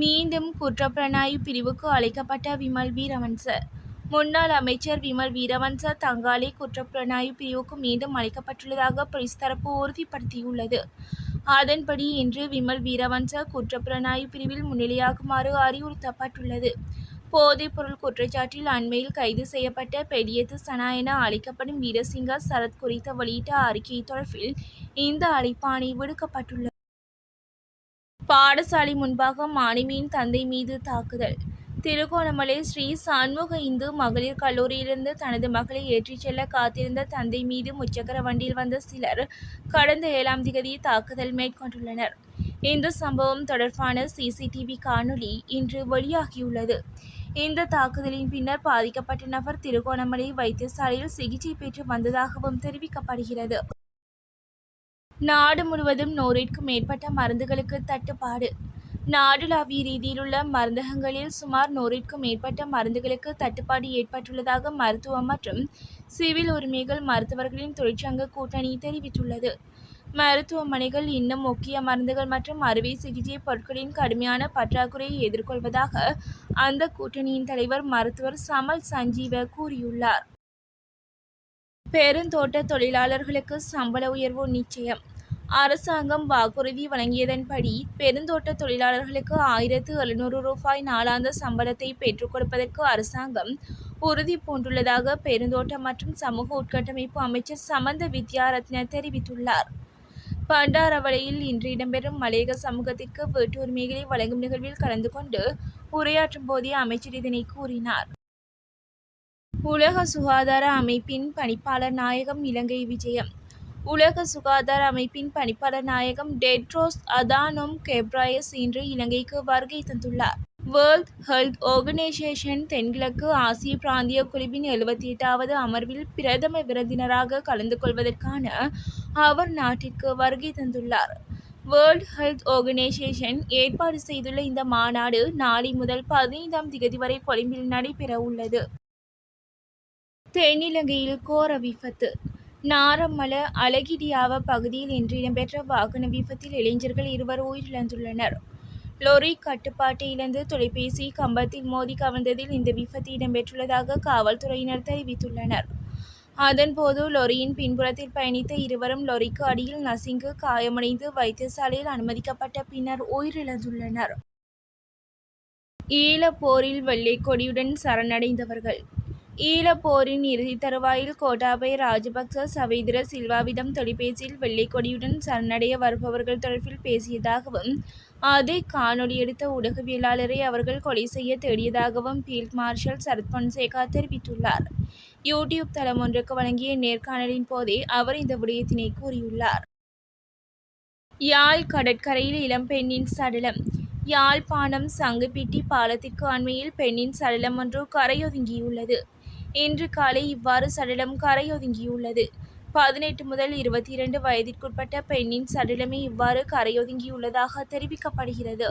மீண்டும் குற்றப்புலனாய்வு பிரிவுக்கு அழைக்கப்பட்ட விமல் வீரவன்ச. முன்னாள் அமைச்சர் விமல் வீரவன்ச தங்காலே குற்றப்புலனாய்வு பிரிவுக்கு மீண்டும் அழைக்கப்பட்டுள்ளதாக போலீஸ் தரப்பு உறுதிப்படுத்தியுள்ளது. அதன்படி இன்று விமல் வீரவன்ச குற்றப்புலனாய்வு பிரிவில் முன்னிலையாகுமாறு அறிவுறுத்தப்பட்டுள்ளது. போதைப்பொருள் குற்றச்சாட்டில் அண்மையில் கைது செய்யப்பட்ட பெடியத்து சனா என அழைக்கப்படும் வீரசிங்க சரத் குறித்த வெளியிட்ட அறிக்கை தொடர்பில் இந்த அழைப்பாணை விடுக்கப்பட்டுள்ளது. பாடசாலை முன்பாக மாணவியின் தந்தை மீது தாக்குதல். திருகோணமலை ஸ்ரீ சண்முக இந்து மகளிர் கல்லூரியிலிருந்து தனது மகளை ஏற்றிச் செல்ல காத்திருந்த தந்தை மீது முச்சக்கர வண்டியில் வந்த சிலர் கடந்த ஏழாம் திகதி தாக்குதல் மேற்கொண்டுள்ளனர். இந்த சம்பவம் தொடர்பான சிசிடிவி காணொளி இன்று வெளியாகியுள்ளது. இந்த தாக்குதலின் பின்னர் பாதிக்கப்பட்ட நபர் திருகோணமலை வைத்தியசாலையில் சிகிச்சை பெற்று வந்ததாகவும் தெரிவிக்கப்படுகிறது. நாடு முழுவதும் நூறிற்கும் மேற்பட்ட மருந்துகளுக்கு தட்டுப்பாடு. நாடுளாவிய ரீதியிலுள்ள மருந்தகங்களில் சுமார் நூறிற்கும் மேற்பட்ட மருந்துகளுக்கு தட்டுப்பாடு ஏற்பட்டுள்ளதாக மருத்துவம் மற்றும் சிவில் உரிமைகள் மருத்துவர்களின் தொழிற்சங்க கூட்டணி தெரிவித்துள்ளது. மருத்துவமனைகள் இன்னும் முக்கிய மருந்துகள் மற்றும் அறுவை சிகிச்சை பொருட்களின் கடுமையான பற்றாக்குறையை எதிர்கொள்வதாக அந்த கூட்டணியின் தலைவர் மருத்துவர் சமல் சஞ்சீவ கூறியுள்ளார். பெருந்தோட்ட தொழிலாளர்களுக்கு சம்பள உயர்வு நிச்சயம். அரசாங்கம் வாக்குறுதி வழங்கியதன்படி பெருந்தோட்ட தொழிலாளர்களுக்கு ஆயிரத்து எழுநூறு ரூபாய் நாளாந்த சம்பளத்தை பெற்றுக் கொடுப்பதற்கு அரசாங்கம் உறுதி பூண்டுள்ளதாக பெருந்தோட்ட மற்றும் சமூக உட்கட்டமைப்பு அமைச்சர் சமந்த வித்யாரத்ன தெரிவித்துள்ளார். பண்டாரவளையில் இன்று இடம்பெறும் மலையக சமூகத்திற்கு வீட்டு உரிமைகளை வழங்கும் நிகழ்வில் கலந்து கொண்டு உரையாற்றும் போதே அமைச்சர் இதனை கூறினார். உலக சுகாதார அமைப்பின் பணிப்பாளர் நாயகம் இலங்கை விஜயம் உலக சுகாதார அமைப்பின் பணிப்பாளர் நாயகம் டெட்ரோஸ் அதானோம் கெப்ராயஸ் இன்று இலங்கைக்கு வருகை தந்துள்ளார். வேர்ல்ட் ஹெல்த் ஆர்கனைசேஷன் தென்கிழக்கு ஆசிய பிராந்திய குழுவின் எழுபத்தி எட்டாவது அமர்வில் பிரதம விருந்தினராக கலந்து கொள்வதற்கான அவர் நாட்டிற்கு வருகை தந்துள்ளார். வேர்ல்ட் ஹெல்த் ஆர்கனைசேஷன் ஏற்பாடு செய்துள்ள இந்த மாநாடு நாளை முதல் பதினைந்தாம் திகதி வரை கொழும்பில் நடைபெற உள்ளது தென்னிலங்கையில் கோர விபத்து. நாரமல அழகிடியாவ பகுதியில் இன்று இடம்பெற்ற வாகன விபத்தில் இளைஞர்கள் இருவர் உயிரிழந்துள்ளனர். லொரி கட்டுப்பாட்டை இழந்து தொலைபேசி கம்பத்தில் மோதி கவர்ந்ததில் இந்த விபத்து இடம்பெற்றுள்ளதாக காவல்துறையினர் தெரிவித்துள்ளனர். அதன்போது லொரியின் பின்புறத்தில் பயணித்த இருவரும் லொரிக்கு அடியில் நசிங்கு காயமடைந்து வைத்தியசாலையில் அனுமதிக்கப்பட்ட பின்னர் உயிரிழந்துள்ளனர். ஈழப்போரில் வெள்ளை கொடியுடன் சரணடைந்தவர்கள். ஈழப்போரின் இறுதி தருவாயில் கோட்டாபய ராஜபக்ச சவேந்திர சில்வாவிடம் தொலைபேசியில் வெள்ளைக்கொடியுடன் சரணடைய வருபவர்கள் தொடர்பில் பேசியதாகவும் அதை காணொலி எடுத்த ஊடகவியலாளரை அவர்கள் கொலை செய்ய தேடியதாகவும் ஃபீல்ட் மார்ஷல் சரத் பொன்சேகா தெரிவித்துள்ளார். யூடியூப் தளம் ஒன்றுக்கு வழங்கிய நேர்காணலின் போதே அவர் இந்த விடயத்தினை கூறியுள்ளார். யாழ் கடற்கரையில் இளம்பெண்ணின் சடலம். யாழ்ப்பாணம் சங்குப்பிட்டி பாலத்திற்கு அண்மையில் பெண்ணின் சடலம் ஒன்று கரையொதுங்கியுள்ளது. இன்று காலை இவ்வாறு சடலம் கரையொதுங்கியுள்ளது. பதினெட்டு முதல் இருபத்தி இரண்டு வயதிற்குட்பட்ட பெண்ணின் சடலமே இவ்வாறு கரையொதுங்கியுள்ளதாக தெரிவிக்கப்படுகிறது.